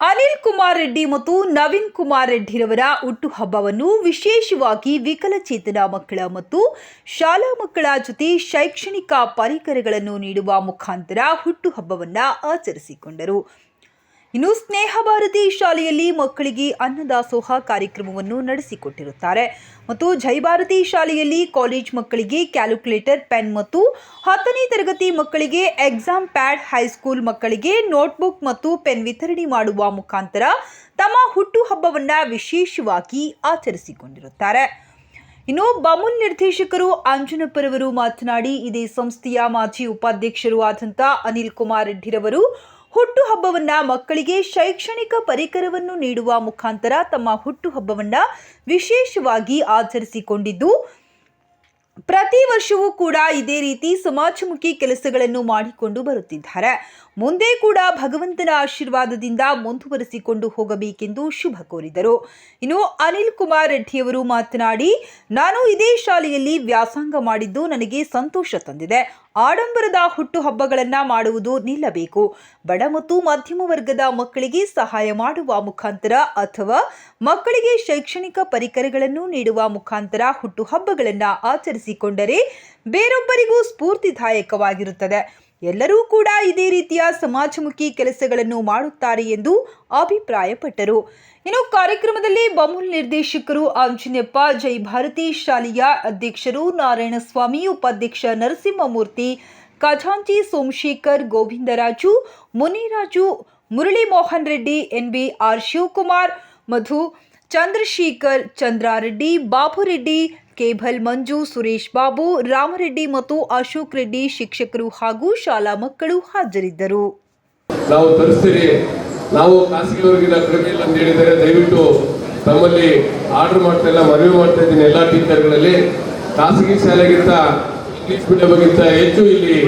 ಅನಿಲ್ ಕುಮಾರ್ ರೆಡ್ಡಿ ಮತ್ತು ನವೀನ್ ಕುಮಾರ್ ರೆಡ್ಡಿರವರ ಹುಟ್ಟುಹಬ್ಬವನ್ನು ವಿಶೇಷವಾಗಿ ವಿಕಲಚೇತನ ಮಕ್ಕಳ ಮತ್ತು ಶಾಲಾ ಮಕ್ಕಳ ಜೊತೆ ಶೈಕ್ಷಣಿಕ ಪರಿಕರಗಳನ್ನು ನೀಡುವ ಮುಖಾಂತರ ಹುಟ್ಟುಹಬ್ಬವನ್ನು ಆಚರಿಸಿಕೊಂಡರು. ಇನ್ನು ಸ್ನೇಹ ಭಾರತಿ ಶಾಲೆಯಲ್ಲಿ ಮಕ್ಕಳಿಗೆ ಅನ್ನದಾಸೋಹ ಕಾರ್ಯಕ್ರಮವನ್ನು ನಡೆಸಿಕೊಟ್ಟಿರುತ್ತಾರೆ. ಮತ್ತು ಜೈ ಭಾರತಿ ಶಾಲೆಯಲ್ಲಿ ಕಾಲೇಜ್ ಮಕ್ಕಳಿಗೆ ಕ್ಯಾಲ್ಕುಲೇಟರ್, ಪೆನ್ ಮತ್ತು ಹತ್ತನೇ ತರಗತಿ ಮಕ್ಕಳಿಗೆ ಎಕ್ಸಾಮ್ ಪ್ಯಾಡ್, ಹೈಸ್ಕೂಲ್ ಮಕ್ಕಳಿಗೆ ನೋಟ್ಬುಕ್ ಮತ್ತು ಪೆನ್ ವಿತರಣೆ ಮಾಡುವ ಮುಖಾಂತರ ತಮ್ಮ ಹುಟ್ಟುಹಬ್ಬವನ್ನು ವಿಶೇಷವಾಗಿ ಆಚರಿಸಿಕೊಂಡಿರುತ್ತಾರೆ. ಇನ್ನು ಬಮುಲ್ ನಿರ್ದೇಶಕರು ಅಂಜನಪ್ಪರವರು ಮಾತನಾಡಿ, ಇದೇ ಸಂಸ್ಥೆಯ ಮಾಜಿ ಉಪಾಧ್ಯಕ್ಷರು ಆದಂಥ ಅನಿಲ್ ಕುಮಾರ್ ರೆಡ್ಡಿರವರು ಹುಟ್ಟುಹಬ್ಬವನ್ನ ಮಕ್ಕಳಿಗೆ ಶೈಕ್ಷಣಿಕ ಪರಿಕರವನ್ನು ನೀಡುವ ಮುಖಾಂತರ ತಮ್ಮ ಹುಟ್ಟುಹಬ್ಬವನ್ನ ವಿಶೇಷವಾಗಿ ಆಚರಿಸಿಕೊಂಡಿದ್ದು, ಪ್ರತಿ ವರ್ಷವೂ ಕೂಡ ಇದೇ ರೀತಿ ಸಮಾಜಮುಖಿ ಕೆಲಸಗಳನ್ನು ಮಾಡಿಕೊಂಡು ಬರುತ್ತಿದ್ದಾರೆ. ಮುಂದೆ ಕೂಡ ಭಗವಂತನ ಆಶೀರ್ವಾದದಿಂದ ಮುಂದುವರೆಸಿಕೊಂಡು ಹೋಗಬೇಕೆಂದು ಶುಭ ಕೋರಿದರು. ಇನ್ನು ಅನಿಲ್ ಕುಮಾರ್ ರೆಡ್ಡಿಯವರು ಮಾತನಾಡಿ, ನಾನು ಇದೇ ಶಾಲೆಯಲ್ಲಿ ವ್ಯಾಸಂಗ ಮಾಡಿದ್ದು ನನಗೆ ಸಂತೋಷ ತಂದಿದೆ. ಆಡಂಬರದ ಹುಟ್ಟುಹಬ್ಬಗಳನ್ನು ಮಾಡುವುದು ನಿಲ್ಲಬೇಕು. ಬಡ ಮತ್ತು ಮಧ್ಯಮ ವರ್ಗದ ಮಕ್ಕಳಿಗೆ ಸಹಾಯ ಮಾಡುವ ಮುಖಾಂತರ ಅಥವಾ ಮಕ್ಕಳಿಗೆ ಶೈಕ್ಷಣಿಕ ಪರಿಕರಗಳನ್ನು ನೀಡುವ ಮುಖಾಂತರ ಹುಟ್ಟುಹಬ್ಬಗಳನ್ನು ಆಚರಿಸಿಕೊಂಡರೆ ಬೇರೊಬ್ಬರಿಗೂ ಸ್ಫೂರ್ತಿದಾಯಕವಾಗಿರುತ್ತದೆ. ಎಲ್ಲರೂ ಕೂಡ ಇದೇ ರೀತಿಯ ಸಮಾಜಮುಖಿ ಕೆಲಸಗಳನ್ನು ಮಾಡುತ್ತಾರೆ ಎಂದು ಅಭಿಪ್ರಾಯಪಟ್ಟರು. ಇನ್ನು ಕಾರ್ಯಕ್ರಮದಲ್ಲಿ ಬಮೂಲ್ ನಿರ್ದೇಶಕರು ಆಂಜನೇಯಪ್ಪ, ಜೈ ಭಾರತಿ ಶಾಲೆಯ ಅಧ್ಯಕ್ಷರು ನಾರಾಯಣಸ್ವಾಮಿ, ಉಪಾಧ್ಯಕ್ಷ ನರಸಿಂಹಮೂರ್ತಿ, ಖಜಾಂಚಿ Somashekar, Govindaraju, Muniraju Murali Mohan Reddy N B R Shivakumar, Madhu, Chandrashekar, Chandrareddy, Babureddy cable Manju, Suresh Babu, Ramareddy ಮತ್ತು ಅಶೋಕ್ ರೆಡ್ಡಿ ಶಿಕ್ಷಕರು ಹಾಗೂ ಶಾಲಾ ಮಕ್ಕಳು ಹಾಜರಿದ್ದರು. ನಾವು ತರಿಸ್ತೀರಿ. ನಾವು ಖಾಸಗಿಯವರಿಗಿನ ಕಡಿಮೆ ಇಲ್ಲ ಅಂತ ಹೇಳಿದರೆ ದಯವಿಟ್ಟು ತಮ್ಮಲ್ಲಿ ಆರ್ಡರ್ ಮಾಡ್ತಾ ಇಲ್ಲ, ಮನವಿ ಮಾಡ್ತಾ ಇದ್ದೀನಿ ಎಲ್ಲ ಟೀಚರ್ಗಳಲ್ಲಿ. ಖಾಸಗಿ ಶಾಲೆಗಿಂತ ಇಂಗ್ಲಿಷ್ ಮೀಡಿಯಮ್ಗಿಂತ ಹೆಚ್ಚು ಇಲ್ಲಿ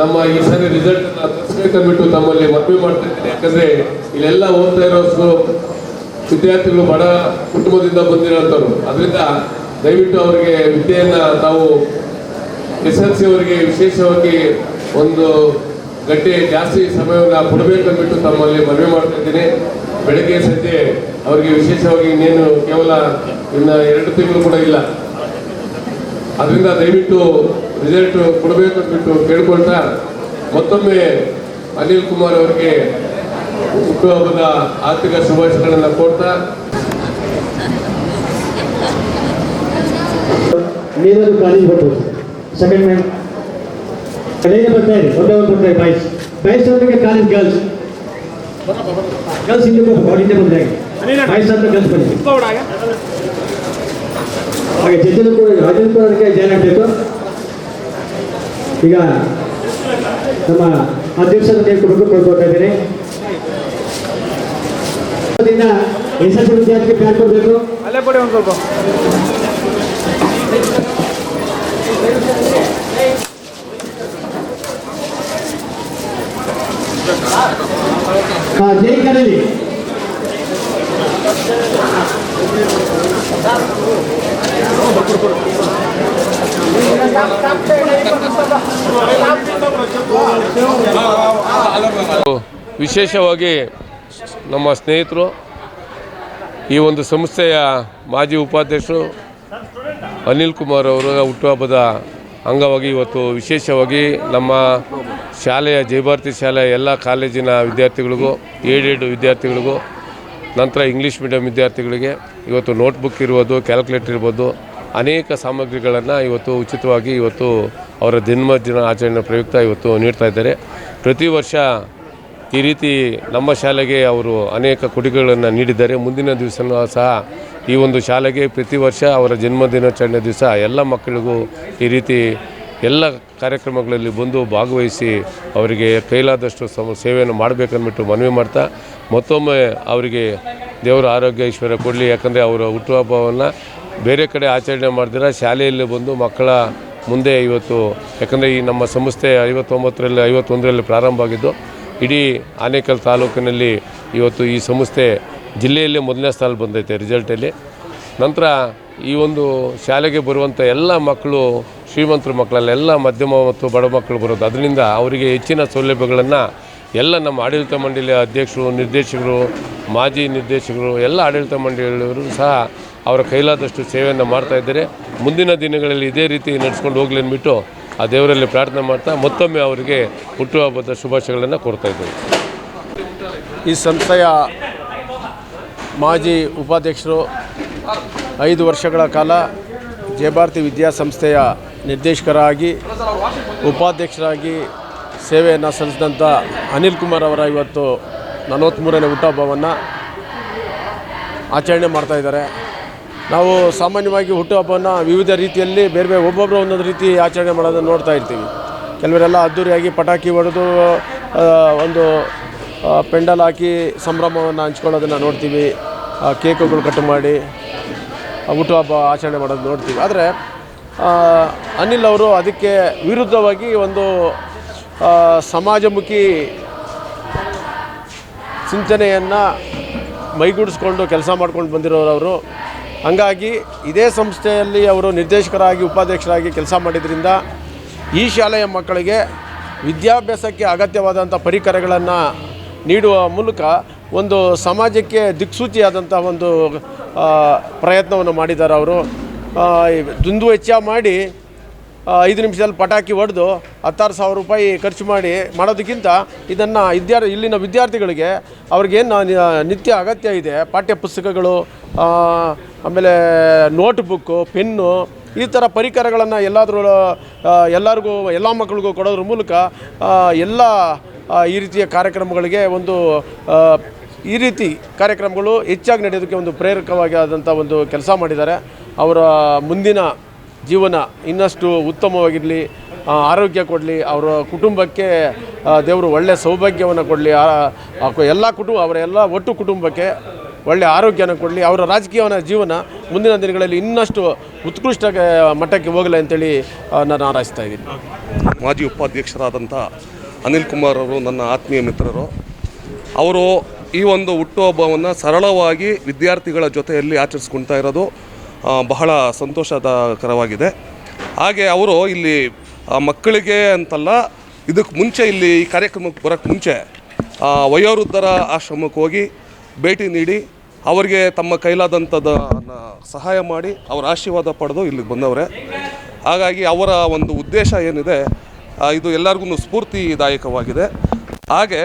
ನಮ್ಮ ಈ ಸಾರಿ ರಿಸಲ್ಟ್ ತರಿಸ್ಬೇಕಂದ್ಬಿಟ್ಟು ತಮ್ಮಲ್ಲಿ ಮನವಿ ಮಾಡ್ತಾ ಇದ್ದೀನಿ. ಯಾಕಂದ್ರೆ ಇಲ್ಲೆಲ್ಲ ಓದ್ತಾ ಇರೋ ವಿದ್ಯಾರ್ಥಿಗಳು ಬಡ ಕುಟುಂಬದಿಂದ ಬಂದಿರೋಂಥವ್ರು. ಅದರಿಂದ ದಯವಿಟ್ಟು ಅವರಿಗೆ ವಿದ್ಯೆಯನ್ನು ತಾವು ಎಸ್ ಎಲ್ ಸಿ ಅವರಿಗೆ ವಿಶೇಷವಾಗಿ ಒಂದು ಗಂಟೆ ಜಾಸ್ತಿ ಸಮಯವನ್ನು ಕೊಡಬೇಕಂದ್ಬಿಟ್ಟು ತಮ್ಮಲ್ಲಿ ಮನವಿ ಮಾಡ್ತಿದ್ದೀನಿ ಬೆಳಗ್ಗೆ ಸದ್ಯ ಅವರಿಗೆ ವಿಶೇಷವಾಗಿ ಇನ್ನೇನು ಕೇವಲ ಇನ್ನು ಎರಡು ತಿಂಗಳು ಕೂಡ ಇಲ್ಲ. ಅದರಿಂದ ದಯವಿಟ್ಟು ರಿಸಲ್ಟ್ ಕೊಡಬೇಕು ಅಂದ್ಬಿಟ್ಟು ಕೇಳ್ಕೊಳ್ತಾ ಮತ್ತೊಮ್ಮೆ ಅನಿಲ್ ಕುಮಾರ್ ಅವರಿಗೆ ಹುಟ್ಟುಹಬ್ಬದ ಆರ್ಥಿಕ ಶುಭಾಶಯಗಳನ್ನು ಕೋರ್ತಾ ನೀರನ್ನು ಕಾಲೇಜ್ ಬರ್ಬೋದು ಸೆಕೆಂಡ್ ಮ್ಯಾನ್ ಕಡೆಯಿಂದ ಬರ್ತಾ ಇದೆ ಒಂದೇ ಒಂದು ಬರ್ತಾರೆ ಬಾಯ್ಸ್ ಬಾಯ್ಸ್ ಅವರಿಗೆ ಕಾಲೇಜ್ ಗರ್ಲ್ಸ್ ಗರ್ಲ್ಸ್ ಹಿಂದೆ ಬರ್ಬೇಕು ಅವ್ರು ಹಿಂದೆ ಬಂದಾಗ ಬಾಯ್ಸ್ ಅಂತ ಗರ್ಲ್ಸ್ ಬನ್ನಿ ಹಾಗೆ ಜಡ್ಜನು ಕೂಡ ರಾಜನ್ ಕೂಡ ಅದಕ್ಕೆ ಜಾಯ್ನ್ ಆಗಬೇಕು ಈಗ ನಮ್ಮ ಅಧ್ಯಕ್ಷರ ನೇಮಕ ಕೊಡ್ಕೊಳ್ತಾ ಇದ್ದೀನಿ ಎಸ್ ಎಸ್ ವಿದ್ಯಾರ್ಥಿಗೆ ಪ್ಯಾನ್ ಕೊಡಬೇಕು ಅಲ್ಲೇ ಕೊಡಿ ಒಂದು ಸ್ವಲ್ಪ ಹಾಂ ವಿಶೇಷವಾಗಿ ನಮ್ಮ ಸ್ನೇಹಿತರು ಈ ಒಂದು ಸಂಸ್ಥೆಯ ಮಾಜಿ ಉಪಾಧ್ಯಕ್ಷರು ಅನಿಲ್ ಕುಮಾರ್ ಅವರ ಹುಟ್ಟುಹಬ್ಬದ ಅಂಗವಾಗಿ ಇವತ್ತು ವಿಶೇಷವಾಗಿ ನಮ್ಮ ಶಾಲೆಯ ಜಯಭಾರತಿ ಶಾಲೆಯ ಎಲ್ಲ ಕಾಲೇಜಿನ ವಿದ್ಯಾರ್ಥಿಗಳಿಗೂ ಏಡೆಡ್ ವಿದ್ಯಾರ್ಥಿಗಳಿಗೂ, ನಂತರ ಇಂಗ್ಲೀಷ್ ಮೀಡಿಯಂ ವಿದ್ಯಾರ್ಥಿಗಳಿಗೆ ಇವತ್ತು ನೋಟ್ಬುಕ್ ಇರ್ಬೋದು ಕ್ಯಾಲ್ಕುಲೇಟರ್ ಇರ್ಬೋದು, ಅನೇಕ ಸಾಮಗ್ರಿಗಳನ್ನು ಇವತ್ತು ಉಚಿತವಾಗಿ ಇವತ್ತು ಅವರ ಜನ್ಮದಿನ ಆಚರಣೆ ಪ್ರಯುಕ್ತ ಇವತ್ತು ನೀಡ್ತಾ ಇದ್ದಾರೆ. ಪ್ರತಿ ವರ್ಷ ಈ ರೀತಿ ನಮ್ಮ ಶಾಲೆಗೆ ಅವರು ಅನೇಕ ಕೊಡುಗೆಗಳನ್ನು ನೀಡಿದ್ದಾರೆ. ಮುಂದಿನ ದಿವಸ ಸಹ ಈ ಒಂದು ಶಾಲೆಗೆ ಪ್ರತಿ ವರ್ಷ ಅವರ ಜನ್ಮದಿನಾಚರಣೆ ದಿವಸ ಎಲ್ಲ ಮಕ್ಕಳಿಗೂ ಈ ರೀತಿ ಎಲ್ಲ ಕಾರ್ಯಕ್ರಮಗಳಲ್ಲಿ ಬಂದು ಭಾಗವಹಿಸಿ ಅವರಿಗೆ ಕೈಲಾದಷ್ಟು ಸಮ, ಸೇವೆಯನ್ನು ಮಾಡಬೇಕನ್ಬಿಟ್ಟು ಮನವಿ ಮಾಡ್ತಾ, ಮತ್ತೊಮ್ಮೆ ಅವರಿಗೆ ದೇವರ ಆರೋಗ್ಯ, ಐಶ್ವರ್ಯ ಕೊಡಲಿ. ಯಾಕಂದರೆ ಅವರ ಹುಟ್ಟುಹಬ್ಬವನ್ನು ಬೇರೆ ಕಡೆ ಆಚರಣೆ ಮಾಡಿದ್ರ, ಶಾಲೆಯಲ್ಲಿ ಬಂದು ಮಕ್ಕಳ ಮುಂದೆ ಇವತ್ತು, ಯಾಕಂದರೆ ಈ ನಮ್ಮ ಸಂಸ್ಥೆ ಐವತ್ತೊಂಬತ್ತರಲ್ಲಿ, ಐವತ್ತೊಂದರಲ್ಲಿ ಪ್ರಾರಂಭ ಆಗಿದ್ದು ಇಡೀ ಆನೇಕಲ್ ತಾಲೂಕಿನಲ್ಲಿ ಇವತ್ತು ಈ ಸಂಸ್ಥೆ ಜಿಲ್ಲೆಯಲ್ಲೇ ಮೊದಲನೇ ಸ್ಥಾನ ಬಂದೈತೆ ರಿಸಲ್ಟಲ್ಲಿ. ನಂತರ ಈ ಒಂದು ಶಾಲೆಗೆ ಬರುವಂಥ ಎಲ್ಲ ಮಕ್ಕಳು, ಶ್ರೀಮಂತರ ಮಕ್ಕಳಲ್ಲ ಎಲ್ಲ ಮಧ್ಯಮ ಮತ್ತು ಬಡ ಮಕ್ಕಳು ಬರೋದು. ಅದರಿಂದ ಅವರಿಗೆ ಹೆಚ್ಚಿನ ಸೌಲಭ್ಯಗಳನ್ನು ಎಲ್ಲ ನಮ್ಮ ಆಡಳಿತ ಮಂಡಳಿಯ ಅಧ್ಯಕ್ಷರು, ನಿರ್ದೇಶಕರು, ಮಾಜಿ ನಿರ್ದೇಶಕರು, ಎಲ್ಲ ಆಡಳಿತ ಮಂಡಳಿಯವರು ಸಹ ಅವರ ಕೈಲಾದಷ್ಟು ಸೇವೆಯನ್ನು ಮಾಡ್ತಾ ಇದ್ದಾರೆ. ಮುಂದಿನ ದಿನಗಳಲ್ಲಿ ಇದೇ ರೀತಿ ನಡೆಸ್ಕೊಂಡು ಹೋಗ್ಲಿ ಅಂದ್ಬಿಟ್ಟು ಆ ದೇವರಲ್ಲಿ ಪ್ರಾರ್ಥನೆ ಮಾಡ್ತಾ ಮತ್ತೊಮ್ಮೆ ಅವರಿಗೆ ಹುಟ್ಟುಹಬ್ಬದ ಶುಭಾಶಯಗಳನ್ನು ಕೋರ್ತಾ ಇದ್ದೇವೆ. ಈ ಸಂಸ್ಥೆಯ ಮಾಜಿ ಉಪಾಧ್ಯಕ್ಷರು ಐದು ವರ್ಷಗಳ ಕಾಲ ಜಯಭಾರತಿ ವಿದ್ಯಾಸಂಸ್ಥೆಯ ನಿರ್ದೇಶಕರಾಗಿ, ಉಪಾಧ್ಯಕ್ಷರಾಗಿ ಸೇವೆಯನ್ನು ಸಲ್ಲಿಸಿದಂಥ ಅನಿಲ್ ಕುಮಾರ್ ಅವರ ಇವತ್ತು ನಲವತ್ತ್ಮೂರನೇ ಹುಟ್ಟುಹಬ್ಬವನ್ನು ಆಚರಣೆ ಮಾಡ್ತಾಯಿದ್ದಾರೆ ನಾವು ಸಾಮಾನ್ಯವಾಗಿ ಹುಟ್ಟುಹಬ್ಬವನ್ನು ವಿವಿಧ ರೀತಿಯಲ್ಲಿ ಬೇರೆ ಬೇರೆ ಒಬ್ಬೊಬ್ಬರು ಒಂದೊಂದು ರೀತಿ ಆಚರಣೆ ಮಾಡೋದನ್ನು ನೋಡ್ತಾ ಇರ್ತೀವಿ. ಕೆಲವರೆಲ್ಲ ಅದ್ದೂರಿಯಾಗಿ ಪಟಾಕಿ ಹೊಡೆದು ಒಂದು ಪೆಂಡಲ್ ಹಾಕಿ ಸಂಭ್ರಮವನ್ನು ಹಂಚ್ಕೊಳ್ಳೋದನ್ನು ನೋಡ್ತೀವಿ. ಕೇಕುಗಳು ಕಟ್ ಮಾಡಿ ಹುಟ್ಟುಹಬ್ಬ ಆಚರಣೆ ಮಾಡೋದು ನೋಡ್ತೀವಿ. ಆದರೆ ಅನಿಲ್ ಅವರು ಅದಕ್ಕೆ ವಿರುದ್ಧವಾಗಿ ಒಂದು ಸಮಾಜಮುಖಿ ಚಿಂತನೆಯನ್ನು ಮೈಗೂಡಿಸ್ಕೊಂಡು ಕೆಲಸ ಮಾಡ್ಕೊಂಡು ಬಂದಿರೋರು ಅವರು ಹಂಗಾಗಿ ಇದೇ ಸಂಸ್ಥೆಯಲ್ಲಿ ಅವರು ನಿರ್ದೇಶಕರಾಗಿ, ಉಪಾಧ್ಯಕ್ಷರಾಗಿ ಕೆಲಸ ಮಾಡಿದ್ರಿಂದ ಈ ಶಾಲೆಯ ಮಕ್ಕಳಿಗೆ ವಿದ್ಯಾಭ್ಯಾಸಕ್ಕೆ ಅಗತ್ಯವಾದಂಥ ಪರಿಕರಗಳನ್ನು ನೀಡುವ ಮೂಲಕ ಒಂದು ಸಮಾಜಕ್ಕೆ ದಿಕ್ಸೂಚಿಯಾದಂಥ ಒಂದು ಪ್ರಯತ್ನವನ್ನು ಮಾಡಿದ್ದಾರೆ ಅವರು. ದುಂದು ವೆಚ್ಚ ಮಾಡಿ ಐದು ನಿಮಿಷದಲ್ಲಿ ಪಟಾಕಿ ಹೊಡೆದು ಹತ್ತಾರು ಸಾವಿರ ರೂಪಾಯಿ ಖರ್ಚು ಮಾಡಿ ಮಾಡೋದಕ್ಕಿಂತ ಇದನ್ನು ವಿದ್ಯಾ ಇಲ್ಲಿನ ವಿದ್ಯಾರ್ಥಿಗಳಿಗೆ ಅವ್ರಿಗೇನು ನಿತ್ಯ ಅಗತ್ಯ ಇದೆ ಪಾಠ್ಯ ಪುಸ್ತಕಗಳು ಆಮೇಲೆ ನೋಟ್ಬುಕ್ಕು ಪೆನ್ನು ಈ ಥರ ಪರಿಕರಗಳನ್ನು ಎಲ್ಲಾದರೂ ಎಲ್ಲರಿಗೂ, ಎಲ್ಲ ಮಕ್ಕಳಿಗೂ ಕೊಡೋದ್ರ ಮೂಲಕ ಎಲ್ಲ ಈ ರೀತಿಯ ಕಾರ್ಯಕ್ರಮಗಳಿಗೆ ಒಂದು ಈ ರೀತಿ ಕಾರ್ಯಕ್ರಮಗಳು ಹೆಚ್ಚಾಗಿ ನಡೆಯೋದಕ್ಕೆ ಒಂದು ಪ್ರೇರಕವಾಗಿ ಆದಂಥ ಒಂದು ಕೆಲಸ ಮಾಡಿದ್ದಾರೆ. ಅವರ ಮುಂದಿನ ಜೀವನ ಇನ್ನಷ್ಟು ಉತ್ತಮವಾಗಿರಲಿ ಆರೋಗ್ಯ ಕೊಡಲಿ, ಅವರ ಕುಟುಂಬಕ್ಕೆ ದೇವರು ಒಳ್ಳೆಯ ಸೌಭಾಗ್ಯವನ್ನು ಕೊಡಲಿ ಎಲ್ಲ ಕುಟುಂಬ ಅವರ ಎಲ್ಲ ಒಟ್ಟು ಕುಟುಂಬಕ್ಕೆ ಒಳ್ಳೆಯ ಆರೋಗ್ಯನ ಕೊಡಲಿ, ಅವರ ರಾಜಕೀಯವನ ಜೀವನ ಮುಂದಿನ ದಿನಗಳಲ್ಲಿ ಇನ್ನಷ್ಟು ಉತ್ಕೃಷ್ಟ ಮಟ್ಟಕ್ಕೆ ಹೋಗಲಿ ಅಂತೇಳಿ ನಾನು ಹಾರೈಸ್ತಾ ಇದ್ದೀನಿ. ಮಾಜಿ ಉಪಾಧ್ಯಕ್ಷರಾದಂಥ ಅನಿಲ್ ಕುಮಾರ್ ಅವರು ನನ್ನ ಆತ್ಮೀಯ ಮಿತ್ರರು. ಅವರು ಈ ಒಂದು ಹುಟ್ಟುಹಬ್ಬವನ್ನು ಸರಳವಾಗಿ ವಿದ್ಯಾರ್ಥಿಗಳ ಜೊತೆಯಲ್ಲಿ ಆಚರಿಸ್ಕೊಳ್ತಾ ಇರೋದು ಬಹಳ ಸಂತೋಷದಕರವಾಗಿದೆ ಹಾಗೆ ಅವರು ಇಲ್ಲಿ ಮಕ್ಕಳಿಗೆ ಅಂತಲ್ಲ, ಇದಕ್ಕೆ ಮುಂಚೆ ಇಲ್ಲಿ ಈ ಕಾರ್ಯಕ್ರಮಕ್ಕೆ ಬರೋಕ್ಕೆ ಮುಂಚೆ ವಯೋವೃದ್ಧರ ಆಶ್ರಮಕ್ಕೆ ಹೋಗಿ ಭೇಟಿ ನೀಡಿ ಅವರಿಗೆ ತಮ್ಮ ಕೈಲಾದಂಥದ್ದು ಸಹಾಯ ಮಾಡಿ ಅವರ ಆಶೀರ್ವಾದ ಪಡೆದು ಇಲ್ಲಿಗೆ ಬಂದವರೆ. ಹಾಗಾಗಿ ಅವರ ಒಂದು ಉದ್ದೇಶ ಏನಿದೆ ಇದು ಎಲ್ಲರಿಗೂ ಸ್ಫೂರ್ತಿದಾಯಕವಾಗಿದೆ. ಹಾಗೆ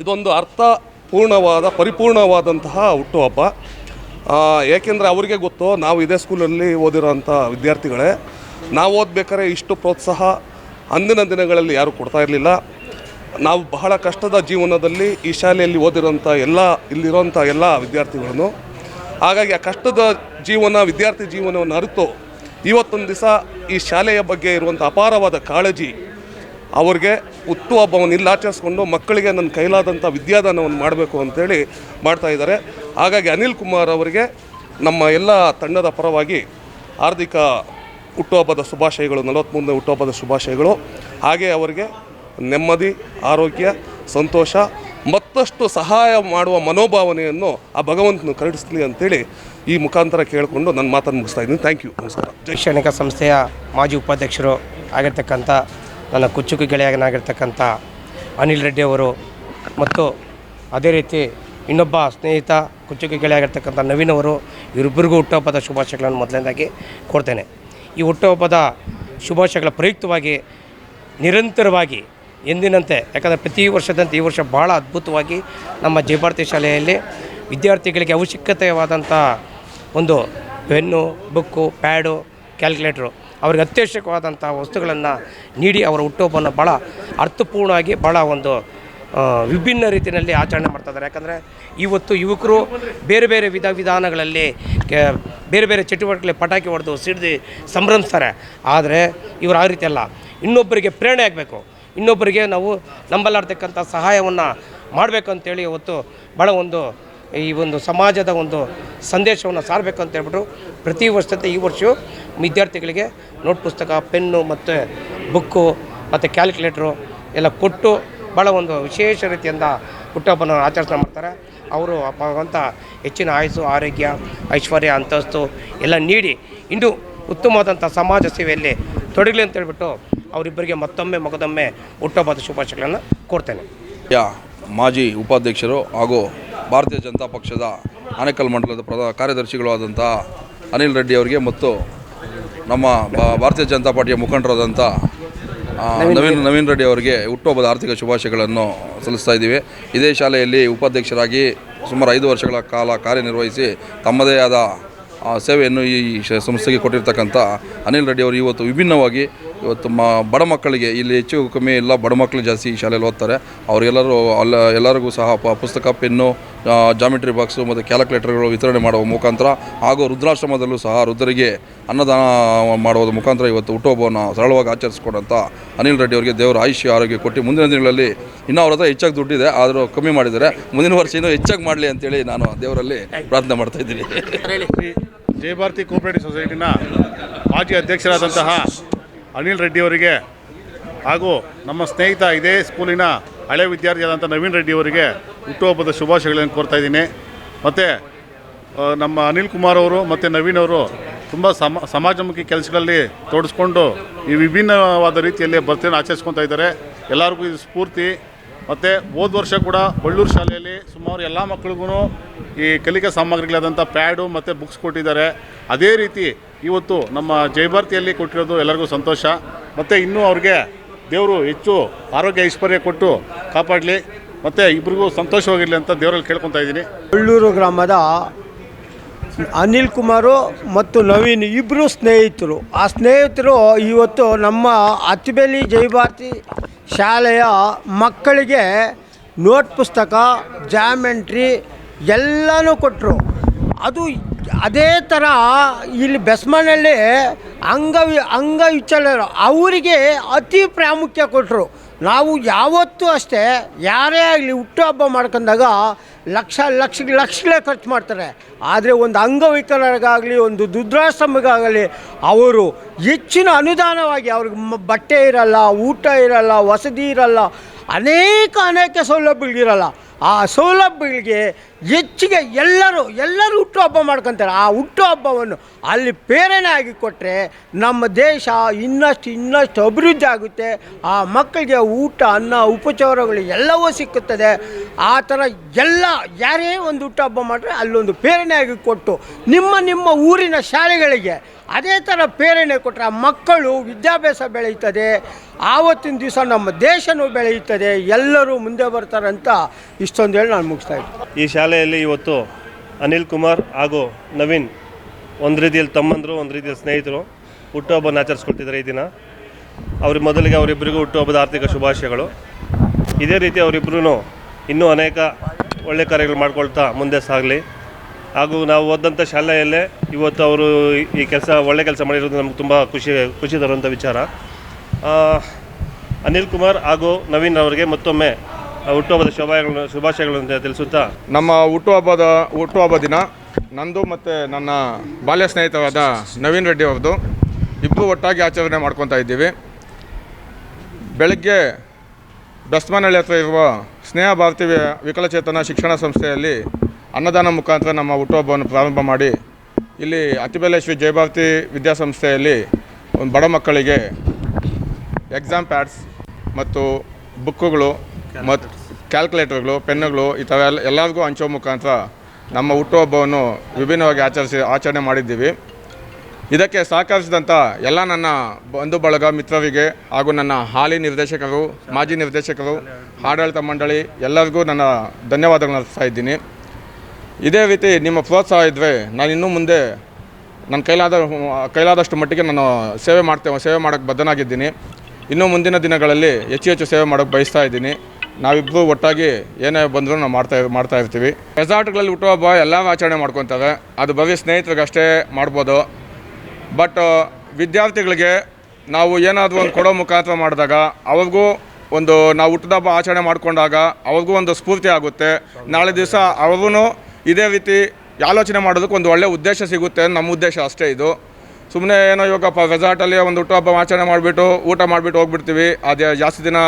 ಇದೊಂದು ಅರ್ಥಪೂರ್ಣವಾದ, ಪರಿಪೂರ್ಣವಾದಂತಹ ಹುಟ್ಟುಹಬ್ಬ. ಏಕೆಂದರೆ ಅವರಿಗೆ ಗೊತ್ತು, ನಾವು ಇದೇ ಸ್ಕೂಲಲ್ಲಿ ಓದಿರೋಂಥ ವಿದ್ಯಾರ್ಥಿಗಳೇ. ನಾವು ಓದಬೇಕಾದ್ರೆ ಇಷ್ಟು ಪ್ರೋತ್ಸಾಹ, ಅಂದಿನ ದಿನಗಳಲ್ಲಿ ಯಾರೂ ಕೊಡ್ತಾ ಇರಲಿಲ್ಲ. ನಾವು ಬಹಳ ಕಷ್ಟದ ಜೀವನದಲ್ಲಿ ಈ ಶಾಲೆಯಲ್ಲಿ ಓದಿರುವಂಥ ಎಲ್ಲ, ಇಲ್ಲಿರುವಂಥ ಎಲ್ಲ ವಿದ್ಯಾರ್ಥಿಗಳನ್ನು. ಹಾಗಾಗಿ ಆ ಕಷ್ಟದ ಜೀವನ, ವಿದ್ಯಾರ್ಥಿ ಜೀವನವನ್ನು ಅರಿತು ಇವತ್ತೊಂದು ದಿವಸ ಈ ಶಾಲೆಯ ಬಗ್ಗೆ ಇರುವಂಥ ಅಪಾರವಾದ ಕಾಳಜಿ ಅವ್ರಿಗೆ ಹುಟ್ಟುಹಬ್ಬವನ್ನು ಇಲ್ಲಿ ಆಚರಿಸ್ಕೊಂಡು ಮಕ್ಕಳಿಗೆ ನನ್ನ ಕೈಲಾದಂಥ ವಿದ್ಯಾದಾನವನ್ನು ಮಾಡಬೇಕು ಅಂತೇಳಿ ಮಾಡ್ತಾ ಇದ್ದಾರೆ. ಹಾಗಾಗಿ ಅನಿಲ್ ಕುಮಾರ್ ಅವರಿಗೆ ನಮ್ಮ ಎಲ್ಲ ತಂಡದ ಪರವಾಗಿ ಹಾರ್ದಿಕ ಹುಟ್ಟುಹಬ್ಬದ ಶುಭಾಶಯಗಳು ನಲವತ್ತ್ಮೂರನೇ ಹುಟ್ಟುಹಬ್ಬದ ಶುಭಾಶಯಗಳು. ಹಾಗೆ ಅವರಿಗೆ ನೆಮ್ಮದಿ, ಆರೋಗ್ಯ, ಸಂತೋಷ, ಮತ್ತಷ್ಟು ಸಹಾಯ ಮಾಡುವ ಮನೋಭಾವನೆಯನ್ನು ಆ ಭಗವಂತನು ಕರುಣಿಸ್ಲಿ ಅಂತೇಳಿ ಈ ಮುಖಾಂತರ ಕೇಳಿಕೊಂಡು ನನ್ನ ಮಾತನ್ನು ಮುಗಿಸ್ತಾ ಇದ್ದೀನಿ. ಥ್ಯಾಂಕ್ ಯು ನಮಸ್ಕಾರ. ಶೈಕ್ಷಣಿಕ ಸಂಸ್ಥೆಯ ಮಾಜಿ ಉಪಾಧ್ಯಕ್ಷರು ಆಗಿರ್ತಕ್ಕಂಥ ನನ್ನ ಕುಚ್ಚುಕು ಗೆಳೆಯನಾಗಿರ್ತಕ್ಕಂಥ ಅನಿಲ್ ರೆಡ್ಡಿ ಅವರು ಮತ್ತು ಅದೇ ರೀತಿ ಇನ್ನೊಬ್ಬ ಸ್ನೇಹಿತ, ಕುಚ್ಚುಕು ಗೆಳೆಯಾಗಿರ್ತಕ್ಕಂಥ ನವೀನ್ ಅವರು ಇವರಿಬ್ಬರಿಗೂ ಹುಟ್ಟುಹಬ್ಬದ ಶುಭಾಶಯಗಳನ್ನು ಮೊದಲನೇದಾಗಿ ಕೊಡ್ತೇನೆ ಈ ಹುಟ್ಟುಹಬ್ಬದ ಶುಭಾಶಯಗಳ ಪ್ರಯುಕ್ತವಾಗಿ ನಿರಂತರವಾಗಿ ಎಂದಿನಂತೆ, ಯಾಕಂದರೆ ಪ್ರತಿ ವರ್ಷದಂತೆ ಈ ವರ್ಷ ಭಾಳ ಅದ್ಭುತವಾಗಿ ನಮ್ಮ ಜಯಭಾರತಿ ಶಾಲೆಯಲ್ಲಿ ವಿದ್ಯಾರ್ಥಿಗಳಿಗೆ ಅವಶ್ಯಕತೆವಾದಂಥ ಒಂದು ಪೆನ್ನು, ಬುಕ್ಕು, ಪ್ಯಾಡು, ಕ್ಯಾಲ್ಕುಲೇಟ್ರು, ಅವ್ರಿಗೆ ಅತ್ಯವಶ್ಯಕವಾದಂಥ ವಸ್ತುಗಳನ್ನು ನೀಡಿ ಅವರ ಹುಟ್ಟುಹಬ್ಬವನ್ನು ಭಾಳ ಅರ್ಥಪೂರ್ಣವಾಗಿ ಭಾಳ ಒಂದು ವಿಭಿನ್ನ ರೀತಿಯಲ್ಲಿ ಆಚರಣೆ ಮಾಡ್ತಾ ಯಾಕಂದರೆ ಇವತ್ತು ಯುವಕರು ಬೇರೆ ಬೇರೆ ವಿಧ ವಿಧಾನಗಳಲ್ಲಿ ಬೇರೆ ಬೇರೆ ಚಟುವಟಿಕೆಗಳಲ್ಲಿ ಪಟಾಕಿ ಹೊಡೆದು ಸಿಡ್ದು ಸಂಭ್ರಮಿಸ್ತಾರೆ. ಆದರೆ ಇವರು ಆ ರೀತಿ ಅಲ್ಲ. ಇನ್ನೊಬ್ಬರಿಗೆ ಪ್ರೇರಣೆ ಆಗಬೇಕು. ಇನ್ನೊಬ್ಬರಿಗೆ ನಾವು ನಂಬಲಾರ್ತಕ್ಕಂಥ ಸಹಾಯವನ್ನು ಮಾಡಬೇಕಂತೇಳಿ ಇವತ್ತು ಭಾಳ ಒಂದು ಈ ಒಂದು ಸಮಾಜದ ಒಂದು ಸಂದೇಶವನ್ನು ಅಂತ ಹೇಳ್ಬಿಟ್ಟು ಪ್ರತಿ ವರ್ಷದಂತೆ ಈ ವರ್ಷವೂ ವಿದ್ಯಾರ್ಥಿಗಳಿಗೆ ನೋಟ್ ಪುಸ್ತಕ, ಪೆನ್ನು ಮತ್ತು ಬುಕ್ಕು ಮತ್ತು ಕ್ಯಾಲ್ಕುಲೇಟ್ರು ಎಲ್ಲ ಕೊಟ್ಟು ಭಾಳ ಒಂದು ವಿಶೇಷ ರೀತಿಯಿಂದ ಹುಟ್ಟಹಬ್ಬನ ಆಚರಣೆ ಮಾಡ್ತಾರೆ. ಅವರು ಭಗವಂತ ಹೆಚ್ಚಿನ ಆಯಸ್ಸು, ಆರೋಗ್ಯ, ಐಶ್ವರ್ಯ, ಅಂತಸ್ತು ಎಲ್ಲ ನೀಡಿ ಇನ್ನೂ ಉತ್ತಮವಾದಂಥ ಸಮಾಜ ಸೇವೆಯಲ್ಲಿ ತೊಡಗಲಿ ಅಂತ ಹೇಳ್ಬಿಟ್ಟು ಅವರಿಬ್ಬರಿಗೆ ಮತ್ತೊಮ್ಮೆ ಮಗದೊಮ್ಮೆ ಹುಟ್ಟುಹಬ್ಬದ ಶುಭಾಶಯಗಳನ್ನು ಕೋರ್ತೇನೆ. ಯಾ ಮಾಜಿ ಉಪಾಧ್ಯಕ್ಷರು ಹಾಗೂ ಭಾರತೀಯ ಜನತಾ ಪಕ್ಷದ ಆನೇಕಲ್ ಮಂಡಲದ ಪ್ರಧಾನ ಕಾರ್ಯದರ್ಶಿಗಳು ಆದಂಥ ಅನಿಲ್ ರೆಡ್ಡಿ ಅವರಿಗೆ ಮತ್ತು ನಮ್ಮ ಭಾರತೀಯ ಜನತಾ ಪಾರ್ಟಿಯ ಮುಖಂಡರಾದಂಥ ನವೀನ್ ನವೀನ್ ರೆಡ್ಡಿ. ಅವರಿಗೆ ಹುಟ್ಟುಹಬ್ಬದ ಆರ್ಥಿಕ ಶುಭಾಶಯಗಳನ್ನು ಸಲ್ಲಿಸ್ತಾ ಇದ್ದೀವಿ. ಇದೇ ಶಾಲೆಯಲ್ಲಿ ಉಪಾಧ್ಯಕ್ಷರಾಗಿ ಸುಮಾರು ಐದು ವರ್ಷಗಳ ಕಾಲ ಕಾರ್ಯನಿರ್ವಹಿಸಿ ತಮ್ಮದೇ ಆದ ಸೇವೆಯನ್ನು ಈ ಸಂಸ್ಥೆಗೆ ಕೊಟ್ಟಿರ್ತಕ್ಕಂಥ ಅನಿಲ್ ರೆಡ್ಡಿ ಅವರು ಇವತ್ತು ವಿಭಿನ್ನವಾಗಿ ಇವತ್ತು ಮ, ಬಡ ಮಕ್ಕಳಿಗೆ, ಇಲ್ಲಿ ಹೆಚ್ಚು ಕಮ್ಮಿ ಎಲ್ಲ ಬಡ ಮಕ್ಕಳು ಜಾಸ್ತಿ ಈ ಶಾಲೆಯಲ್ಲಿ ಓದ್ತಾರೆ. ಅವರಿಗೆಲ್ಲರೂ ಅಲ್ಲ, ಎಲ್ಲರಿಗೂ ಸಹ ಪ, ಪುಸ್ತಕ, ಪೆನ್ನು ಜಾಮಿಟ್ರಿ ಬಾಕ್ಸು ಮತ್ತು ಕ್ಯಾಲ್ಕುಲೇಟರ್ಗಳು ವಿತರಣೆ ಮಾಡುವ ಮುಖಾಂತರ ಹಾಗೂ ರುದ್ರಾಶ್ರಮದಲ್ಲೂ ಸಹ ರುದ್ರರಿಗೆ ಅನ್ನದಾನ ಮಾಡುವ ಮುಖಾಂತರ ಇವತ್ತು ಹುಟ್ಟುಹಬ್ಬವನ್ನು ಸರಳವಾಗಿ ಆಚರಿಸ್ಕೊಂಡಂಥ ಅನಿಲ್ ರೆಡ್ಡಿ ಅವರಿಗೆ ದೇವರ ಆಯುಷ್ಯ ಆರೋಗ್ಯ ಕೊಟ್ಟು ಮುಂದಿನ ದಿನಗಳಲ್ಲಿ ಇನ್ನೂ ಅವ್ರ ಹತ್ರ ಹೆಚ್ಚಾಗಿ ದುಡ್ಡಿದೆ, ಆದರೂ ಕಮ್ಮಿ ಮಾಡಿದರೆ ಮುಂದಿನ ವರ್ಷ ಇನ್ನೂ ಹೆಚ್ಚಾಗಿ ಮಾಡಲಿ ಅಂತೇಳಿ ನಾನು ದೇವರಲ್ಲಿ ಪ್ರಾರ್ಥನೆ ಮಾಡ್ತಾ ಇದ್ದೀನಿ. ಜಯ ಭಾರತಿ ಕೋಆಪರೇಟಿವ್ ಸೊಸೈಟಿನ ಮಾಜಿ ಅಧ್ಯಕ್ಷರಾದಂತಹ ಅನಿಲ್ ರೆಡ್ಡಿ ಅವರಿಗೆ ಹಾಗೂ ನಮ್ಮ ಸ್ನೇಹಿತ ಇದೇ ಸ್ಕೂಲಿನ ಹಳೆ ವಿದ್ಯಾರ್ಥಿಯಾದಂಥ ನವೀನ್ ರೆಡ್ಡಿ ಅವರಿಗೆ ಹುಟ್ಟುಹಬ್ಬದ ಶುಭಾಶಯಗಳನ್ನು ಕೋರ್ತಾ ಇದ್ದೀನಿ. ಮತ್ತು ನಮ್ಮ ಅನಿಲ್ ಕುಮಾರ್ ಅವರು ಮತ್ತು ನವೀನ್ ಅವರು ತುಂಬ ಸಮ, ಸಮಾಜಮುಖಿ ಕೆಲಸಗಳಲ್ಲಿ ತೊಡಸ್ಕೊಂಡು ಈ ವಿಭಿನ್ನವಾದ ರೀತಿಯಲ್ಲಿ ಬರ್ತೇನೆ ಆಚರಿಸ್ಕೊತಾ ಇದ್ದಾರೆ. ಎಲ್ಲರಿಗೂ ಇದು ಸ್ಫೂರ್ತಿ. ಮತ್ತು ಹೋದ ವರ್ಷ ಕೂಡ ಬಳ್ಳೂರು ಶಾಲೆಯಲ್ಲಿ ಸುಮಾರು ಎಲ್ಲ ಮಕ್ಕಳಿಗೂ ಈ ಕಲಿಕಾ ಸಾಮಗ್ರಿಗಳಾದಂಥ ಪ್ಯಾಡು ಮತ್ತು ಬುಕ್ಸ್ ಕೊಟ್ಟಿದ್ದಾರೆ. ಅದೇ ರೀತಿ ಇವತ್ತು ನಮ್ಮ ಜಯಭಾರತಿಯಲ್ಲಿ ಕೊಟ್ಟಿರೋದು ಎಲ್ಲರಿಗೂ ಸಂತೋಷ. ಮತ್ತು ಇನ್ನೂ ಅವ್ರಿಗೆ ದೇವರು ಹೆಚ್ಚು ಆರೋಗ್ಯ ಐಶ್ವರ್ಯ ಕೊಟ್ಟು ಕಾಪಾಡಲಿ. ಮತ್ತು ಇಬ್ರಿಗೂ ಸಂತೋಷವಾಗಿರಲಿ ಅಂತ ದೇವರಲ್ಲಿ ಕೇಳ್ಕೊತಾ ಇದ್ದೀನಿ. ಬಳ್ಳೂರು ಗ್ರಾಮದ ಅನಿಲ್ ಕುಮಾರು ಮತ್ತು ನವೀನ್ ಇಬ್ಬರು ಸ್ನೇಹಿತರು. ಆ ಸ್ನೇಹಿತರು ಇವತ್ತು ನಮ್ಮ ಅತ್ಬೆಲಿ ಜೈಭಾರತಿ ಶಾಲೆಯ ಮಕ್ಕಳಿಗೆ ನೋಟ್ ಪುಸ್ತಕ ಜಾಮೆಂಟ್ರಿ ಎಲ್ಲನೂ ಕೊಟ್ಟರು ಅದು ಅದೇ ಥರ ಇಲ್ಲಿ ಬೆಸ್ಮನಲ್ಲಿ ಅಂಗವಿ ಅಂಗವಿಚಲರು ಅವರಿಗೆ ಅತಿ ಪ್ರಾಮುಖ್ಯ ಕೊಟ್ಟರು ನಾವು ಯಾವತ್ತೂ ಅಷ್ಟೇ ಯಾರೇ ಆಗಲಿ ಹುಟ್ಟುಹಬ್ಬ ಮಾಡ್ಕೊಂಡಾಗ ಲಕ್ಷ ಲಕ್ಷ ಲಕ್ಷಗಳೇ ಖರ್ಚು ಮಾಡ್ತಾರೆ. ಆದರೆ ಒಂದು ಅಂಗವಿಕಲರಿಗಾಗಲಿ, ಒಂದು ದುದ್ರಾಶ್ರಮಗಾಗಲಿ ಅವರು ಹೆಚ್ಚಿನ ಅನುದಾನವಾಗಿ ಅವ್ರಿಗೆ ಬಟ್ಟೆ ಇರಲ್ಲ, ಊಟ ಇರಲ್ಲ, ವಸತಿ ಇರಲ್ಲ, ಅನೇಕ ಅನೇಕ ಸೌಲಭ್ಯಗಳಿರಲ್ಲ. ಆ ಸೌಲಭ್ಯಗಳಿಗೆ ಹೆಚ್ಚಿಗೆ ಎಲ್ಲರೂ ಎಲ್ಲರೂ ಹುಟ್ಟುಹಬ್ಬ ಮಾಡ್ಕೊತಾರೆ. ಆ ಹುಟ್ಟುಹಬ್ಬವನ್ನು ಅಲ್ಲಿ ಪ್ರೇರಣೆ ಆಗಿ ಕೊಟ್ಟರೆ ನಮ್ಮ ದೇಶ ಇನ್ನಷ್ಟು ಇನ್ನಷ್ಟು ಅಭಿವೃದ್ಧಿ ಆಗುತ್ತೆ. ಆ ಮಕ್ಕಳಿಗೆ ಊಟ, ಅನ್ನ, ಉಪಚಾರಗಳು ಎಲ್ಲವೂ ಸಿಕ್ಕುತ್ತದೆ. ಆ ಥರ ಎಲ್ಲ ಯಾರೇ ಒಂದು ಹುಟ್ಟುಹಬ್ಬ ಮಾಡಿದ್ರೆ ಅಲ್ಲೊಂದು ಪ್ರೇರಣೆ ಆಗಿ ಕೊಟ್ಟು ನಿಮ್ಮ ನಿಮ್ಮ ಊರಿನ ಶಾಲೆಗಳಿಗೆ ಅದೇ ಥರ ಪ್ರೇರಣೆ ಕೊಟ್ಟರೆ ಆ ಮಕ್ಕಳು ವಿದ್ಯಾಭ್ಯಾಸ ಬೆಳೆಯುತ್ತದೆ. ಆವತ್ತಿನ ದಿವಸ ನಮ್ಮ ದೇಶನೂ ಬೆಳೆಯುತ್ತದೆ. ಎಲ್ಲರೂ ಮುಂದೆ ಬರ್ತಾರಂತ ಇಷ್ಟೊಂದು ಹೇಳಿ ನಾನು ಮುಗಿಸ್ತಾ ಇದ್ದೀನಿ. ಈ ಶಾಲೆಯಲ್ಲಿ ಇವತ್ತು ಅನಿಲ್ ಕುಮಾರ್ ಹಾಗೂ ನವೀನ್ ಒಂದು ರೀತಿಯಲ್ಲಿ ತಮ್ಮಂದರು, ಒಂದು ರೀತಿಯಲ್ಲಿ ಸ್ನೇಹಿತರು ಹುಟ್ಟುಹಬ್ಬನ ಆಚರಿಸ್ಕೊಳ್ತಿದ್ದಾರೆ ಈ ದಿನ. ಅವ್ರಿಗೆ ಮೊದಲಿಗೆ ಅವರಿಬ್ಬರಿಗೂ ಹುಟ್ಟುಹಬ್ಬದ ಆರ್ಥಿಕ ಶುಭಾಶಯಗಳು. ಇದೇ ರೀತಿ ಅವರಿಬ್ಬರೂ ಇನ್ನೂ ಅನೇಕ ಒಳ್ಳೆ ಕಾರ್ಯಗಳು ಮಾಡ್ಕೊಳ್ತಾ ಮುಂದೆ ಸಾಗಲಿ. ಹಾಗೂ ನಾವು ಓದಂಥ ಶಾಲೆಯಲ್ಲೇ ಇವತ್ತು ಅವರು ಈ ಕೆಲಸ, ಒಳ್ಳೆ ಕೆಲಸ ಮಾಡಿರೋದು ನಮ್ಗೆ ತುಂಬ ಖುಷಿ ಖುಷಿ ತರುವಂಥ ವಿಚಾರ. ಅನಿಲ್ ಕುಮಾರ್ ಹಾಗೂ ನವೀನ್ ಅವರಿಗೆ ಮತ್ತೊಮ್ಮೆ ಹುಟ್ಟುಹಬ್ಬದ ಶುಭಾಶಯಗಳನ್ನು ಅಂತ ತಿಳಿಸುತ್ತಾ? ನಮ್ಮ ಹುಟ್ಟುಹಬ್ಬದ ಹುಟ್ಟುಹಬ್ಬ ದಿನ ನಂದು ಮತ್ತು ನನ್ನ ಬಾಲ್ಯ ಸ್ನೇಹಿತರಾದ ನವೀನ್ ರೆಡ್ಡಿ ಅವ್ರದ್ದು. ಇಬ್ಬರು ಒಟ್ಟಾಗಿ ಆಚರಣೆ ಮಾಡ್ಕೊತಾ ಇದ್ದೀವಿ. ಬೆಳಗ್ಗೆ ಬಸ್ಮನಹಳ್ಳಿ ಹತ್ರ ಇರುವ ಸ್ನೇಹ ಭಾರತಿ ವಿಕಲಚೇತನ ಶಿಕ್ಷಣ ಸಂಸ್ಥೆಯಲ್ಲಿ ಅನ್ನದಾನ ಮುಖಾಂತರ ನಮ್ಮ ಹುಟ್ಟುಹಬ್ಬವನ್ನು ಪ್ರಾರಂಭ ಮಾಡಿ, ಇಲ್ಲಿ ಅತಿಬೆಲೆ ಶ್ರೀ ಜಯಭಾರತಿ ವಿದ್ಯಾಸಂಸ್ಥೆಯಲ್ಲಿ ಒಂದು ಬಡ ಮಕ್ಕಳಿಗೆ ಎಕ್ಸಾಮ್ ಪ್ಯಾಡ್ಸ್ ಮತ್ತು ಬುಕ್ಕುಗಳು ಮತ್ತು ಕ್ಯಾಲ್ಕುಲೇಟರ್ಗಳು ಪೆನ್ನುಗಳು ಈ ಥರ ಎಲ್ಲ ಎಲ್ಲರಿಗೂ ಹಂಚೋ ಮುಖಾಂತರ ನಮ್ಮ ಹುಟ್ಟುಹಬ್ಬವನ್ನು ವಿಭಿನ್ನವಾಗಿ ಆಚರಿಸಿ, ಆಚರಣೆ ಮಾಡಿದ್ದೀವಿ. ಇದಕ್ಕೆ ಸಹಕರಿಸಿದಂಥ ಎಲ್ಲ ನನ್ನ ಬಂಧು ಬಳಗ ಮಿತ್ರರಿಗೆ ಹಾಗೂ ನನ್ನ ಹಾಲಿ ನಿರ್ದೇಶಕರು, ಮಾಜಿ ನಿರ್ದೇಶಕರು, ಆಡಳಿತ ಮಂಡಳಿ ಎಲ್ಲರಿಗೂ ನನ್ನ ಧನ್ಯವಾದಗಳನ್ನು ಅರ್ಪಿಸ್ತಾ ಇದ್ದೀನಿ. ಇದೇ ರೀತಿ ನಿಮ್ಮ ಪ್ರೋತ್ಸಾಹ ಇದ್ದರೆ ನಾನು ಇನ್ನೂ ಮುಂದೆ ನನ್ನ ಕೈಲಾದ, ಕೈಲಾದಷ್ಟು ಮಟ್ಟಿಗೆ ನಾನು ಸೇವೆ ಮಾಡ್ತೇವೆ, ಸೇವೆ ಮಾಡೋಕ್ಕೆ ಬದ್ಧನಾಗಿದ್ದೀನಿ. ಇನ್ನೂ ಮುಂದಿನ ದಿನಗಳಲ್ಲಿ ಹೆಚ್ಚು ಹೆಚ್ಚು ಸೇವೆ ಮಾಡೋಕ್ಕೆ ಬಯಸ್ತಾ ಇದ್ದೀನಿ. ನಾವಿಬ್ಬರು ಒಟ್ಟಾಗಿ ಏನೇ ಬಂದರೂ ನಾವು ಮಾಡ್ತಾ ಮಾಡ್ತಾ ಇರ್ತೀವಿ. ರೆಸಾರ್ಟ್ಗಳಲ್ಲಿ ಹುಟ್ಟುಹಬ್ಬ ಎಲ್ಲ ಆಚರಣೆ ಮಾಡ್ಕೊತವೆ. ಅದು ಬರೀ ಸ್ನೇಹಿತರಿಗಷ್ಟೇ ಮಾಡ್ಬೋದು. ಬಟ್ ವಿದ್ಯಾರ್ಥಿಗಳಿಗೆ ನಾವು ಏನಾದರೂ ಒಂದು ಕೊಡೋ ಮುಖಾಂತರ ಮಾಡಿದಾಗ, ಅವ್ರಿಗೂ ಒಂದು ನಾವು ಹುಟ್ಟಿದ ಹಬ್ಬ ಆಚರಣೆ ಮಾಡಿಕೊಂಡಾಗ ಅವ್ರಿಗೂ ಒಂದು ಸ್ಫೂರ್ತಿ ಆಗುತ್ತೆ. ನಾಳೆ ದಿವಸ ಅವ್ರಿಗೂ ಇದೇ ರೀತಿ ಆಲೋಚನೆ ಮಾಡೋದಕ್ಕೆ ಒಂದು ಒಳ್ಳೆಯ ಉದ್ದೇಶ ಸಿಗುತ್ತೆ ನಮ್ಮ ಉದ್ದೇಶ ಅಷ್ಟೇ ಇದು. ಸುಮ್ಮನೆ ಏನೋ ಇವಾಗಪ್ಪ ರೆಸಾರ್ಟಲ್ಲಿ ಒಂದು ಹುಟ್ಟುಹಬ್ಬ ಆಚರಣೆ ಮಾಡಿಬಿಟ್ಟು, ಊಟ ಮಾಡಿಬಿಟ್ಟು ಹೋಗ್ಬಿಡ್ತೀವಿ. ಅದೇ ಜಾಸ್ತಿ ದಿನ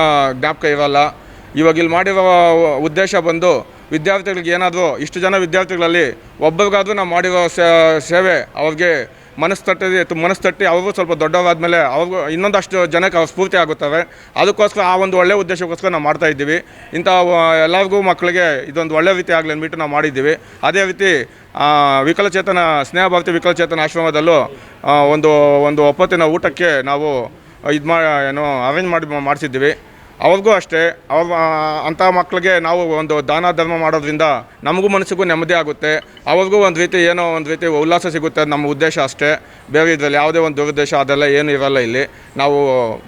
ಜ್ಞಾಪಕ ಇರಲ್ಲ. ಇವಾಗ ಇಲ್ಲಿ ಮಾಡಿರೋ ಉದ್ದೇಶ ಬಂದು ವಿದ್ಯಾರ್ಥಿಗಳಿಗೆ ಏನಾದರೂ ಇಷ್ಟು ಜನ ವಿದ್ಯಾರ್ಥಿಗಳಲ್ಲಿ ಒಬ್ಬರಿಗಾದರೂ ನಾವು ಮಾಡಿರೋ ಸೇವೆ ಅವ್ರಿಗೆ ಮನಸ್ಸು ತಟ್ಟಿ ಮನಸ್ಸು ತಟ್ಟಿ ಅವ್ರಿಗೂ ಸ್ವಲ್ಪ ದೊಡ್ಡವರಾದ್ಮೇಲೆ ಅವ್ರಿಗೂ ಇನ್ನೊಂದಷ್ಟು ಜನಕ್ಕೆ ಅವ್ರು ಸ್ಫೂರ್ತಿ ಆಗುತ್ತವೆ ಅದಕ್ಕೋಸ್ಕರ ಆ ಒಂದು ಒಳ್ಳೆಯ ಉದ್ದೇಶಕ್ಕೋಸ್ಕರ ನಾವು ಮಾಡ್ತಾ ಇದ್ದೀವಿ. ಇಂಥ ಎಲ್ಲರಿಗೂ ಮಕ್ಕಳಿಗೆ ಇದೊಂದು ಒಳ್ಳೆ ರೀತಿ ಆಗಲಿ ಅಂದ್ಬಿಟ್ಟು ನಾವು ಮಾಡಿದ್ದೀವಿ. ಅದೇ ರೀತಿ ವಿಕಲಚೇತನ ಸ್ನೇಹ ಭಾರತಿ ವಿಕಲಚೇತನ ಆಶ್ರಮದಲ್ಲೂ ಒಂದು ಒಂದು ಒಪ್ಪತ್ತಿನ ಊಟಕ್ಕೆ ನಾವು ಇದು ಮಾ ಏನು ಅರೇಂಜ್ ಮಾಡಿ, ಮಾಡಿಸಿದ್ದೀವಿ. ಅವ್ರಿಗೂ ಅಷ್ಟೇ. ಅವ್ರ ಅಂಥ ಮಕ್ಕಳಿಗೆ ನಾವು ಒಂದು ದಾನ ಧರ್ಮ ಮಾಡೋದ್ರಿಂದ ನಮಗೂ ಮನಸ್ಸಿಗೂ ನೆಮ್ಮದಿ ಆಗುತ್ತೆ. ಅವ್ರಿಗೂ ಒಂದು ರೀತಿ ಏನೋ ಒಂದು ರೀತಿ ಉಲ್ಲಾಸ ಸಿಗುತ್ತೆ ನಮ್ಮ ಉದ್ದೇಶ ಅಷ್ಟೇ. ಬೇರೆ ಇದರಲ್ಲಿ ಯಾವುದೇ ಒಂದು ದುರುದ್ದೇಶ, ಅದೆಲ್ಲ ಏನು ಇರಲ್ಲ ಇಲ್ಲಿ. ನಾವು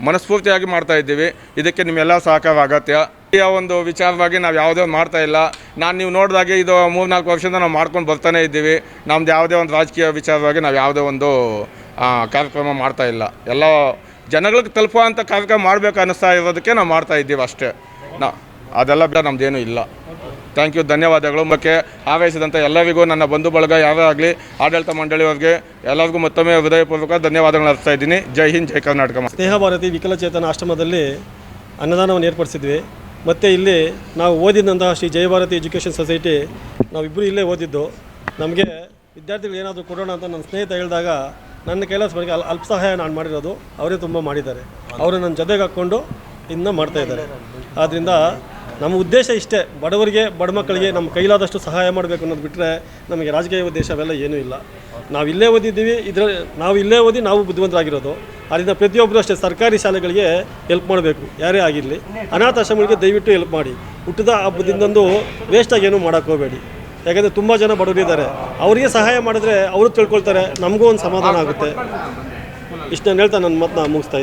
ಮನಸ್ಫೂರ್ತಿಯಾಗಿ ಮಾಡ್ತಾ ಇದ್ದೀವಿ. ಇದಕ್ಕೆ ನಿಮ್ಮೆಲ್ಲ ಸಹಕಾರ ಅಗತ್ಯ. ಈ ಒಂದು ವಿಚಾರವಾಗಿ ನಾವು ಯಾವುದೇ ಒಂದು ಮಾಡ್ತಾ ಇಲ್ಲ. ನಾನು ನೀವು ನೋಡಿದಾಗೆ ಇದು ಮೂರ್ನಾಲ್ಕು ವರ್ಷದಿಂದ ನಾವು ಮಾಡ್ಕೊಂಡು ಬರ್ತಾನೆ ಇದ್ದೀವಿ. ನಮ್ದು ಯಾವುದೇ ಒಂದು ರಾಜಕೀಯ ವಿಚಾರವಾಗಿ ನಾವು ಯಾವುದೇ ಒಂದು ಕಾರ್ಯಕ್ರಮ ಮಾಡ್ತಾ ಇಲ್ಲ. ಎಲ್ಲ ಜನಗಳಿಗೆ ತಲುಪುವಂಥ ಕಾರ್ಯಕ್ರಮ ಮಾಡಬೇಕು ಅನ್ನಿಸ್ತಾ ಇರೋದಕ್ಕೆ ನಾವು ಮಾಡ್ತಾ ಇದ್ದೀವಿ ಅಷ್ಟೇ. ನಾ, ಅದೆಲ್ಲ ಬಿಡ ನಮ್ದೇನು ಇಲ್ಲ. ಥ್ಯಾಂಕ್ ಯು ಧನ್ಯವಾದಗಳು. ಬಗ್ಗೆ ಆಗಮಿಸಿದಂಥ ಎಲ್ಲರಿಗೂ ನನ್ನ ಬಂಧು ಬಳಗ ಯಾವೇ ಆಗಲಿ, ಆಡಳಿತ ಮಂಡಳಿಯವರಿಗೆ ಎಲ್ಲರಿಗೂ ಮತ್ತೊಮ್ಮೆ ಹೃದಯಪೂರ್ವಕ ಧನ್ಯವಾದಗಳನ್ನು ಅರ್ಪಿಸ್ತಾ ಇದ್ದೀನಿ. ಜೈ ಹಿಂದ್, ಜೈ ಕರ್ನಾಟಕ ಸ್ನೇಹ ಭಾರತಿ ವಿಕಲಚೇತನ ಆಶ್ರಮದಲ್ಲಿ ಅನ್ನದಾನವನ್ನು ಏರ್ಪಡಿಸಿದ್ವಿ. ಮತ್ತು ಇಲ್ಲಿ ನಾವು ಓದಿದಂತಹ ಶ್ರೀ ಜಯಭಾರತಿ ಎಜುಕೇಷನ್ ಸೊಸೈಟಿ ನಾವಿಬ್ಬರು ಇಲ್ಲೇ ಓದಿದ್ದು. ನಮಗೆ ವಿದ್ಯಾರ್ಥಿಗಳು ಏನಾದರೂ ಕೊಡೋಣ ಅಂತ ನನ್ನ ಸ್ನೇಹಿತ ಹೇಳಿದಾಗ ನನ್ನ ಕೈಲಾಸ ಬಗ್ಗೆ ಅಲ್ ಅಲ್ಪ ಸಹಾಯ ನಾನು ಮಾಡಿರೋದು ಅವರೇ ತುಂಬ ಮಾಡಿದ್ದಾರೆ. ಅವರು ನನ್ನ ಜೊತೆಗೆ ಹಾಕ್ಕೊಂಡು ಇನ್ನೂ ಮಾಡ್ತಾಯಿದ್ದಾರೆ ಆದ್ದರಿಂದ ನಮ್ಮ ಉದ್ದೇಶ ಇಷ್ಟೇ, ಬಡವರಿಗೆ, ಬಡ ಮಕ್ಕಳಿಗೆ ನಮ್ಮ ಕೈಲಾದಷ್ಟು ಸಹಾಯ ಮಾಡಬೇಕು ಅನ್ನೋದು ಬಿಟ್ಟರೆ ನಮಗೆ ರಾಜಕೀಯ ಉದ್ದೇಶ ಅವೆಲ್ಲ ಏನೂ ಇಲ್ಲ. ನಾವು ಇಲ್ಲೇ ಓದಿದ್ದೀವಿ ಇದರ ನಾವು ಇಲ್ಲೇ ಓದಿ ನಾವು ಬುದ್ಧಿವಂತರಾಗಿರೋದು. ಅದರಿಂದ ಪ್ರತಿಯೊಬ್ಬರು ಅಷ್ಟೇ ಸರ್ಕಾರಿ ಶಾಲೆಗಳಿಗೆ ಹೆಲ್ಪ್ ಮಾಡಬೇಕು. ಯಾರೇ ಆಗಿರಲಿ, ಅನಾಥಾಶ್ರಮಗಳಿಗೆ ದಯವಿಟ್ಟು ಹೆಲ್ಪ್ ಮಾಡಿ. ಹುಟ್ಟಿದ ಹಬ್ಬದಿಂದೊಂದು ವೇಸ್ಟಾಗಿ ಏನೂ ಮಾಡೋಕ್ಕೆ ಹೋಗಬೇಡಿ. ಯಾಕಂದರೆ ತುಂಬ ಜನ ಬಡವರಿದ್ದಾರೆ. ಅವರಿಗೆ ಸಹಾಯ ಮಾಡಿದ್ರೆ ಅವರು ತಿಳ್ಕೊಳ್ತಾರೆ, ನಮಗೂ ಒಂದು ಸಮಾಧಾನ ಆಗುತ್ತೆ. ಇಷ್ಟು ನಾನು ಹೇಳ್ತಾ ನನ್ನ ಮಾತನ್ನ ಮುಗಿಸ್ತಾ